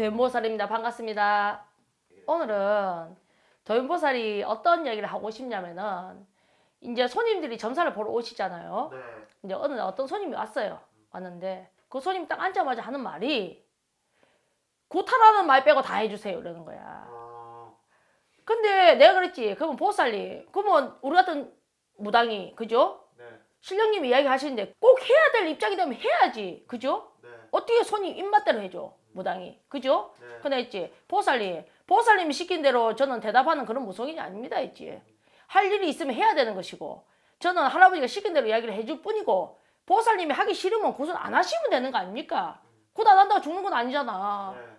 도연보살입니다. 반갑습니다. 오늘은 도연보살이 어떤 얘기를 하고 싶냐면은 이제 손님들이 점사를 보러 오시잖아요. 네. 이제 어느 날 어떤 손님이 왔어요. 왔는데 그 손님 딱 앉자마자 하는 말이 구타라는 말 빼고 다 해주세요 이러는 거야. 어, 근데 내가 그랬지. 그러면 보살님, 그러면 우리 같은 무당이 그죠? 네. 신령님이 이야기하시는데 꼭 해야 될 입장이 되면 해야지. 그죠? 네. 어떻게 손님 입맛대로 해줘 무당이. 그죠? 네. 근데 했지. 보살님, 보살님이 시킨 대로 저는 대답하는 그런 무속인이 아닙니다. 했지. 할 일이 있으면 해야 되는 것이고 저는 할아버지가 시킨 대로 이야기를 해줄 뿐이고 보살님이 하기 싫으면 그것은 안 하시면 되는 거 아닙니까? 그거 안 한다고 죽는 건 아니잖아. 네.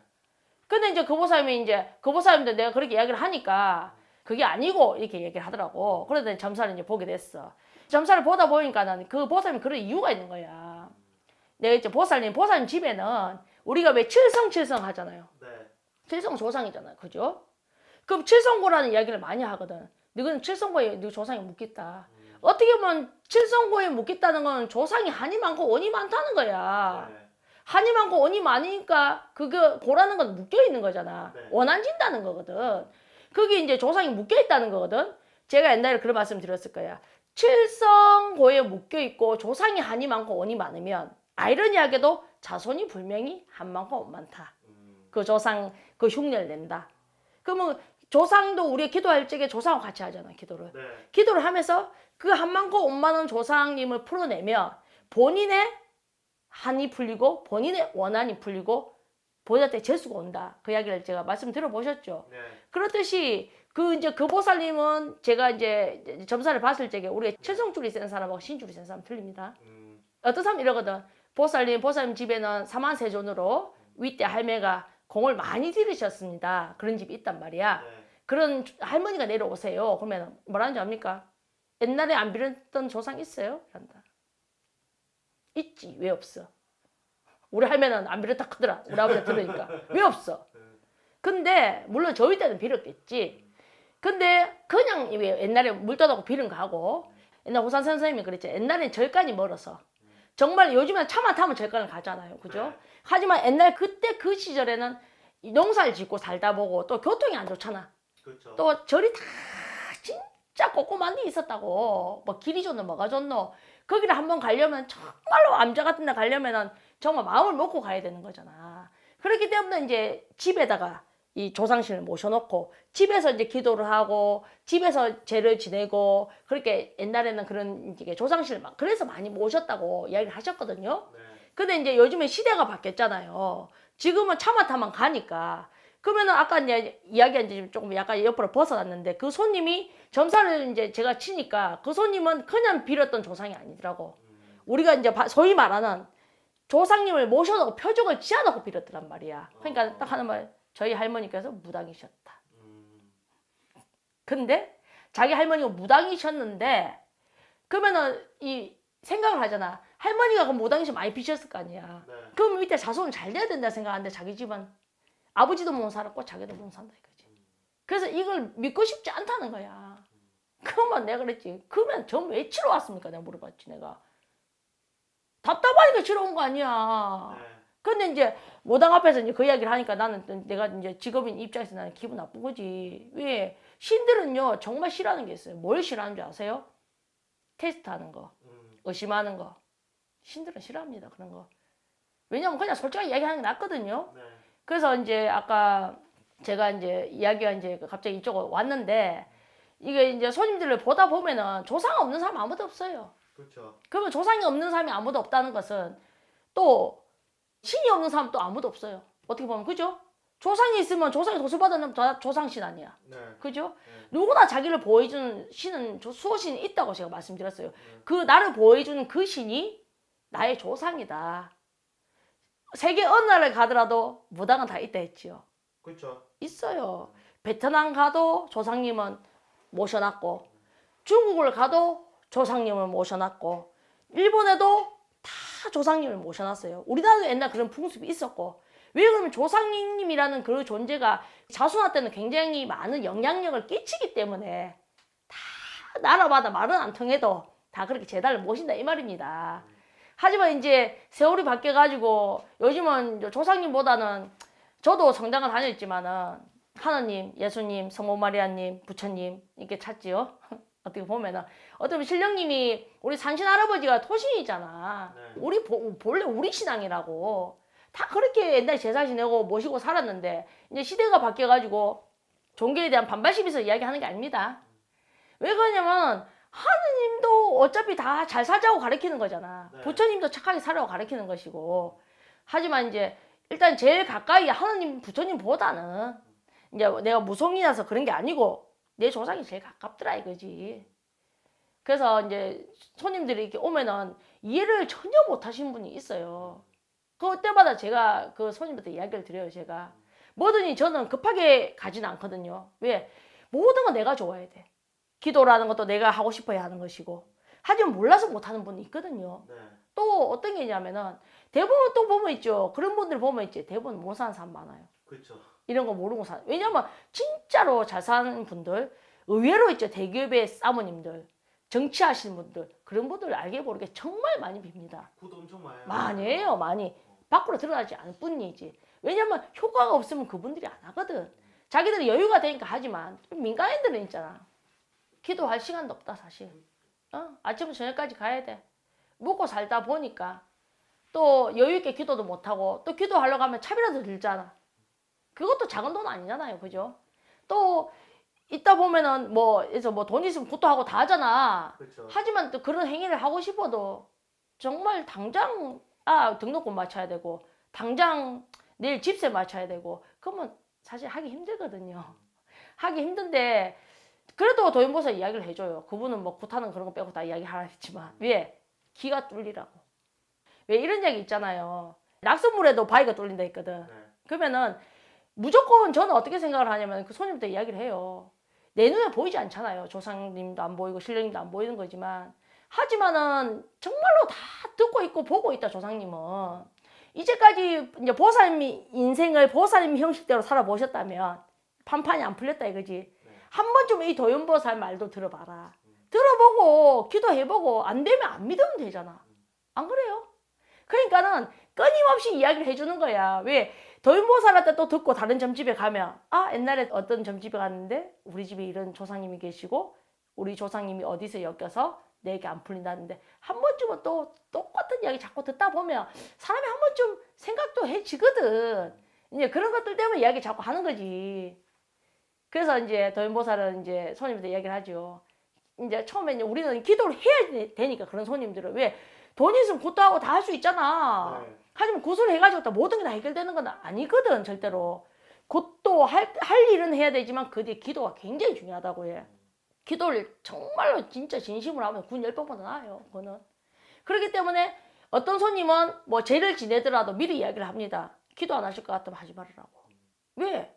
근데 이제 그 보살님이 이제 그 보살님도 내가 그렇게 이야기를 하니까 그게 아니고 이렇게 얘기를 하더라고. 그러더니 점사를 이제 보게 됐어. 점사를 보다 보니까 는 그 보살님이 그런 이유가 있는 거야. 내가 이제 보살님, 보살님 집에는 우리가 왜 칠성칠성 하잖아요. 네. 칠성 조상이잖아요. 그죠? 그럼 칠성고라는 이야기를 많이 하거든. 너는 칠성고에 너 조상이 묻겠다. 음, 어떻게 보면 칠성고에 묻겠다는 건 조상이 한이 많고 원이 많다는 거야. 네. 한이 많고 원이 많으니까 그거 고라는 건 묶여 있는 거잖아. 네. 원한진다는 거거든. 그게 이제 조상이 묶여 있다는 거거든. 제가 옛날에 그런 말씀 드렸을 거야. 칠성고에 묶여 있고 조상이 한이 많고 원이 많으면 아이러니하게도 자손이 불명이 한 많고 원 많다. 음, 그 조상 그 흉내를 낸다. 그러면 조상도 우리 기도할 적에 조상하고 같이 하잖아 기도를. 네. 기도를 하면서 그한 많고 원 많은 조상님을 풀어내면 본인의 한이 풀리고 본인의 원한이 풀리고 본인한테 재수가 온다. 그 이야기를 제가 말씀 들어보셨죠. 네. 그렇듯이 그 이제 그 보살님은 제가 이제 점사를 봤을 적에 우리가 칠성줄이 센 사람하고 신줄이 센 사람 틀립니다. 음, 어떤 사람 이러거든. 보살님, 보살님 집에는 사만세존으로 윗대 할매가 공을 많이 들이셨습니다. 그런 집이 있단 말이야. 네. 그런 할머니가 내려오세요. 그러면 뭐라는지 압니까? 옛날에 안 빌었던 조상 있어요? 한다. 있지. 왜 없어? 우리 할매는 안 빌었다 하더라. 우리 아버지 들으니까. 왜 없어? 네. 근데 물론 저희 때는 빌었겠지. 근데 그냥 왜 옛날에 물 떠다고 빌은 거 하고 옛날 호산 선생님이 그랬죠. 옛날엔 절간이 멀어서 정말 요즘엔 차만 타면 절간을 가잖아요. 그죠? 네. 하지만 옛날 그때 그 시절에는 이 농사를 짓고 살다 보고 또 교통이 안 좋잖아. 그렇죠. 또 절이 다 진짜 꼼꼼한 데 있었다고. 뭐 길이 좋노 뭐가 좋노. 거기를 한번 가려면 정말로 암자 같은 데 가려면은 정말 마음을 먹고 가야 되는 거잖아. 그렇기 때문에 이제 집에다가 이 조상신을 모셔놓고 집에서 이제 기도를 하고 집에서 제를 지내고 그렇게 옛날에는 그런 이제 조상신을 막 그래서 많이 모셨다고 이야기를 하셨거든요. 네. 근데 이제 요즘에 시대가 바뀌었잖아요. 지금은 차만 타면 가니까. 그러면은 아까 이제 이야기한 지 조금 약간 옆으로 벗어났는데 그 손님이 점사를 이제 제가 치니까 그 손님은 그냥 빌었던 조상이 아니더라고. 음, 우리가 이제 바- 소위 말하는 조상님을 모셔놓고 표적을 지어놓고 빌었더란 말이야. 그러니까 딱 하는 말, 저희 할머니께서 무당이셨다. 음, 근데 자기 할머니가 무당이셨는데 그러면은 이 생각을 하잖아. 할머니가 그 무당이셔 많이 비셨을 거 아니야. 네. 그럼 밑에 자손은 잘 돼야 된다 생각하는데 자기 집은 아버지도 못 살았고 자기도 못 산다 이거지. 그래서 이걸 믿고 싶지 않다는 거야. 그러면 내가 그랬지. 그러면 전 왜 치러 왔습니까? 내가 물어봤지 내가. 답답하니까 치러 온 거 아니야. 네. 근데 이제 모당 앞에서 이제 그 이야기를 하니까 나는 또 내가 이제 직업인 입장에서 나는 기분 나쁜 거지. 왜? 신들은요 정말 싫어하는 게 있어요. 뭘 싫어하는 줄 아세요? 테스트 하는 거, 음, 의심하는 거. 신들은 싫어합니다 그런 거. 왜냐면 그냥 솔직하게 이야기하는 게 낫거든요. 네. 그래서 이제 아까 제가 이제 이야기가 이제 갑자기 이쪽으로 왔는데 이게 이제 손님들을 보다 보면은 조상 없는 사람 아무도 없어요. 그렇죠. 그러면 조상이 없는 사람이 아무도 없다는 것은 또 신이 없는 사람 또 아무도 없어요. 어떻게 보면 그죠? 조상이 있으면 조상이 도수받은 다 조상신 아니야. 네. 그죠? 네. 누구나 자기를 보호해주는 신은 조- 수호신이 있다고 제가 말씀드렸어요. 네. 그 나를 보호해주는 그 신이 나의 조상이다. 세계 어느 나라에 가더라도 무당은 다 있다 했지요. 그렇죠. 있어요. 베트남 가도 조상님은 모셔놨고 중국을 가도 조상님을 모셔놨고 일본에도 다 조상님을 모셔놨어요. 우리나라도 옛날 그런 풍습이 있었고 왜 그러면 조상님이라는 그 존재가 자손한테는 굉장히 많은 영향력을 끼치기 때문에 다 나라마다 말은 안 통해도 다 그렇게 제단을 모신다 이 말입니다. 하지만 이제 세월이 바뀌어가지고 요즘은 조상님보다는 저도 성당을 다녔지만은 하나님, 예수님, 성모 마리아님, 부처님 이렇게 찾지요. 어떻게 보면은 어떤 신령님이 우리 산신 할아버지가 토신이잖아. 네. 우리 보- 본래 우리 신앙이라고 다 그렇게 옛날 제사 지내고 모시고 살았는데 이제 시대가 바뀌어가지고 종교에 대한 반발심이 있어 이야기하는 게 아닙니다. 왜 그러냐면 하느님도 어차피 다 잘 살자고 가르치는 거잖아. 네. 부처님도 착하게 살라고 가르치는 것이고. 하지만 이제 일단 제일 가까이 하느님 부처님보다는 이제 내가 무속이라서 그런 게 아니고 내 조상이 제일 가깝더라 이거지. 그래서 이제 손님들이 이렇게 오면은 이해를 전혀 못 하신 분이 있어요. 그때마다 제가 그 손님한테 이야기를 드려요, 제가. 뭐든지 저는 급하게 가지는 않거든요. 왜? 모든 건 내가 좋아야 돼. 기도라는 것도 내가 하고 싶어야 하는 것이고. 하지만 몰라서 못 하는 분이 있거든요. 네. 또 어떤 게 있냐면은 대부분 또 보면 있죠. 그런 분들 보면 있지. 대부분 못 사는 사람 많아요. 그렇죠. 이런 거 모르고 사는. 왜냐면 진짜로 잘 사는 분들 의외로 있죠. 대기업의 사모님들, 정치하시는 분들 그런 분들 알게 모르게 정말 많이 빕니다. 구도 엄청 많아요. 많이 해요, 많이. 밖으로 드러나지 않을 뿐이지. 왜냐면 효과가 없으면 그분들이 안 하거든. 자기들이 여유가 되니까 하지만 좀 민간인들은 있잖아. 기도할 시간도 없다 사실. 어? 아침부터 저녁까지 가야 돼. 먹고 살다 보니까 또 여유 있게 기도도 못 하고 또 기도하려고 하면 차비라도 들잖아. 그것도 작은 돈 아니잖아요, 그죠? 또 있다 보면은 뭐 그래서 뭐 돈 있으면 그것도 다 하잖아. 그렇죠. 하지만 또 그런 행위를 하고 싶어도 정말 당장 아 등록금 맞춰야 되고 당장 내일 집세 맞춰야 되고 그러면 사실 하기 힘들거든요. 하기 힘든데 그래도 도인보사 이야기를 해줘요. 그분은 뭐 굿하는 그런 거 빼고 다 이야기하라 했지만 왜 기가 뚫리라고. 왜 이런 얘기 있잖아요. 낙선물에도 바위가 뚫린다 했거든. 네. 그러면은 무조건 저는 어떻게 생각을 하냐면 그 손님한테 이야기를 해요. 내 눈에 보이지 않잖아요. 조상님도 안 보이고 신령님도 안 보이는 거지만 하지만은 정말로 다 듣고 있고 보고 있다 조상님은 이제까지 이제 보살님 인생을 보살님 형식대로 살아보셨다면 판판이 안 풀렸다 이거지. 한 번쯤 이 도연보살 말도 들어봐라. 들어보고 기도해보고 안 되면 안 믿으면 되잖아. 안 그래요? 그러니까는 끊임없이 이야기를 해주는 거야. 왜? 도인보살한테 또 듣고 다른 점집에 가면 아 옛날에 어떤 점집에 갔는데 우리 집에 이런 조상님이 계시고 우리 조상님이 어디서 엮여서 내게 안 풀린다는데 한 번쯤은 또 똑같은 이야기 자꾸 듣다 보면 사람이 한 번쯤 생각도 해지거든. 이제 그런 것들 때문에 이야기 자꾸 하는 거지. 그래서 이제 도인보살은 이제 손님한테 이야기를 하죠. 이제 처음에 이제 우리는 기도를 해야 되- 되니까 그런 손님들은 왜 돈 있으면 그것도 하고 다 할 수 있잖아. 네. 하지만 구슬 해가지고 다 모든 게 다 해결되는 건 아니거든 절대로. 그것도 할, 할 일은 해야 되지만 그 뒤에 기도가 굉장히 중요하다고 해. 기도를 정말로 진짜 진심으로 하면 군열 번보다 나아요. 그거는. 그렇기 때문에 어떤 손님은 뭐 죄를 지내더라도 미리 이야기를 합니다. 기도 안 하실 것 같으면 하지 말으라고. 왜?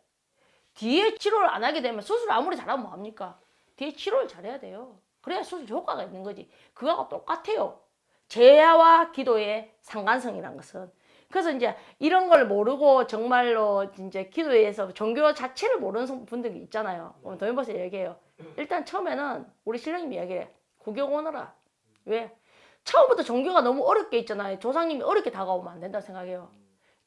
뒤에 치료를 안 하게 되면 수술 아무리 잘하면 뭐합니까? 뒤에 치료를 잘해야 돼요. 그래야 수술 효과가 있는 거지. 그거하고 똑같아요. 제야와 기도의 상관성이란 것은. 그래서 이제 이런 걸 모르고 정말로 이제 기도에서 종교 자체를 모르는 분들이 있잖아요. 오늘 도인버스 얘기해요. 일단 처음에는 우리 신령님 이야기해. 구경 오너라. 왜? 처음부터 종교가 너무 어렵게 있잖아요. 조상님이 어렵게 다가오면 안 된다고 생각해요.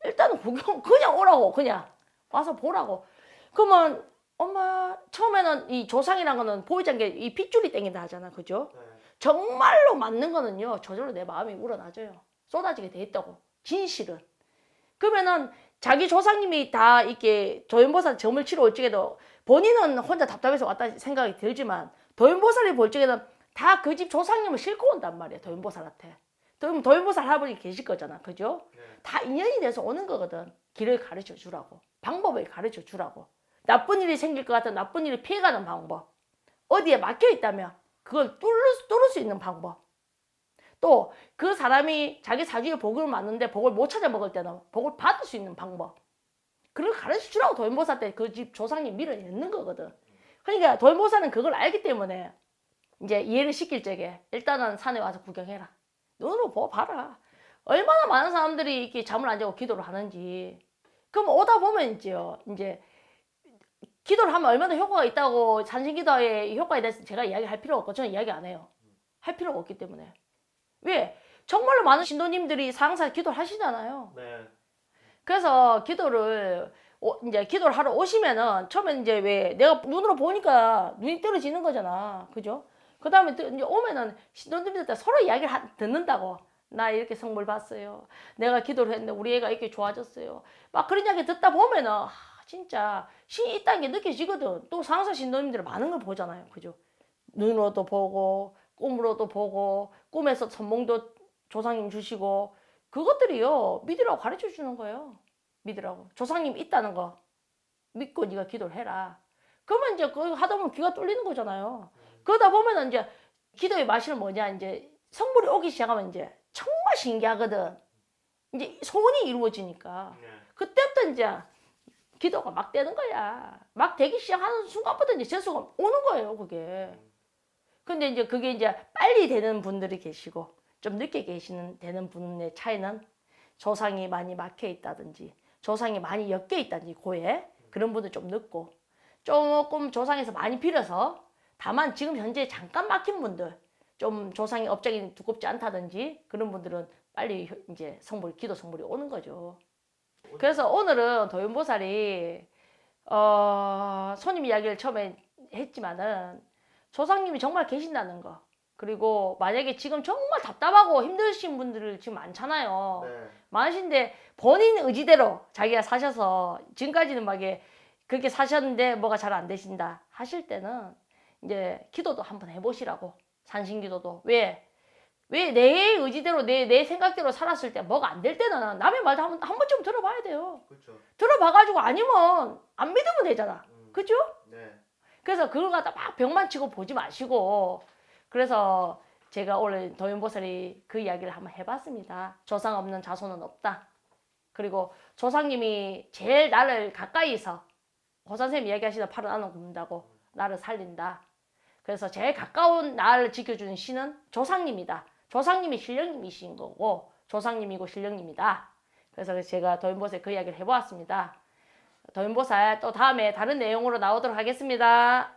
일단은 구경, 그냥 오라고, 그냥. 와서 보라고. 그러면, 엄마, 처음에는 이 조상이란 거는 보이지 않게 이 핏줄이 땡긴다 하잖아. 그죠? 네. 정말로 맞는 거는요, 저절로 내 마음이 우러나져요. 쏟아지게 돼 있다고. 진실은. 그러면은 자기 조상님이 다 이렇게 도연보살 점을 치러 올 적에도 본인은 혼자 답답해서 왔다 생각이 들지만 도연보살이 볼 적에는 다 그 집 조상님을 싣고 온단 말이야, 도연보살한테. 그럼 도연보살 할아버지 계실 거잖아. 그죠? 네. 다 인연이 돼서 오는 거거든. 길을 가르쳐 주라고. 방법을 가르쳐 주라고. 나쁜 일이 생길 것 같은 나쁜 일을 피해가는 방법. 어디에 막혀 있다면 그걸 뚫을, 수- 뚫을 수 있는 방법. 또 그 사람이 자기 사주에 복을 맞는데 복을 못 찾아 먹을 때는 복을 받을 수 있는 방법. 그걸 가르쳐 주라고 도인보사 때 그 집 조상님 밀어내는 거거든. 그러니까 도인보사는 그걸 알기 때문에 이제 이해를 시킬 적에 일단은 산에 와서 구경해라. 눈으로 보 봐라. 얼마나 많은 사람들이 이렇게 잠을 안 자고 기도를 하는지. 그럼 오다 보면 이제요. 이제 기도를 하면 얼마나 효과가 있다고 산신기도의 효과에 대해서 제가 이야기할 필요가 없고 저는 이야기 안 해요. 할 필요가 없기 때문에. 왜? 정말로 많은 신도님들이 상사 기도를 하시잖아요. 네. 그래서 기도를 오- 이제 기도를 하러 오시면은 처음에 이제 왜 내가 눈으로 보니까 눈이 떨어지는 거잖아. 그죠? 그 다음에 이제 오면은 신도님들 서로 이야기를 하- 듣는다고. 나 이렇게 성물 봤어요. 내가 기도를 했는데 우리 애가 이렇게 좋아졌어요. 막 그런 이야기 듣다 보면은 아, 진짜 신이 있다는 게 느껴지거든. 또 상사 신도님들 많은 걸 보잖아요. 그죠? 눈으로도 보고 꿈으로도 보고 꿈에서 선몽도 조상님 주시고 그것들이요 믿으라고 가르쳐 주는 거예요. 믿으라고 조상님 있다는 거 믿고 네가 기도를 해라. 그러면 이제 그 하다 보면 귀가 뚫리는 거잖아요. 그러다 보면은 이제 기도의 맛이는 뭐냐 이제 성불이 오기 시작하면 이제 정말 신기하거든. 이제 소원이 이루어지니까 네. 그때부터 이제 기도가 막 되는 거야. 막 되기 시작하는 순간부터 이제 재수가 오는 거예요, 그게. 근데 이제 그게 이제 빨리 되는 분들이 계시고 좀 늦게 계시는 되는 분의 차이는 조상이 많이 막혀 있다든지 조상이 많이 엮여 있다든지 고에 그런 분들 좀 늦고 조금 조상에서 많이 빌어서 다만 지금 현재 잠깐 막힌 분들 좀 조상이 업적이 두껍지 않다든지 그런 분들은 빨리 효- 이제 성불 기도 성불이 오는 거죠. 그래서 오늘은 도윤보살이 어, 손님 이야기를 처음에 했지만은 조상님이 정말 계신다는 거. 그리고 만약에 지금 정말 답답하고 힘드신 분들 지금 많잖아요. 네. 많으신데 본인 의지대로 자기가 사셔서 지금까지는 막에 그렇게 사셨는데 뭐가 잘 안 되신다 하실 때는 이제 기도도 한번 해보시라고 산신기도도 왜? 왜 내 의지대로 내, 내 생각대로 살았을 때 뭐가 안 될 때는 남의 말도 한, 번, 한 번쯤 들어봐야 돼요. 그렇죠. 들어봐가지고 아니면 안 믿으면 되잖아. 음. 그죠? 네. 그래서 그걸 갖다 막 병만 치고 보지 마시고 그래서 제가 오늘 도윤보살이 그 이야기를 한번 해봤습니다. 조상 없는 자손은 없다. 그리고 조상님이 제일 나를 가까이서 호선생님 이야기하시다 팔을 안아 굽는다고 나를 살린다. 그래서 제일 가까운 나를 지켜주는 신은 조상님이다. 조상님이 신령님이신 거고 조상님이고 신령님이다. 그래서 제가 도윤보살에 그 이야기를 해보았습니다. 도윤보살 또 다음에 다른 내용으로 나오도록 하겠습니다.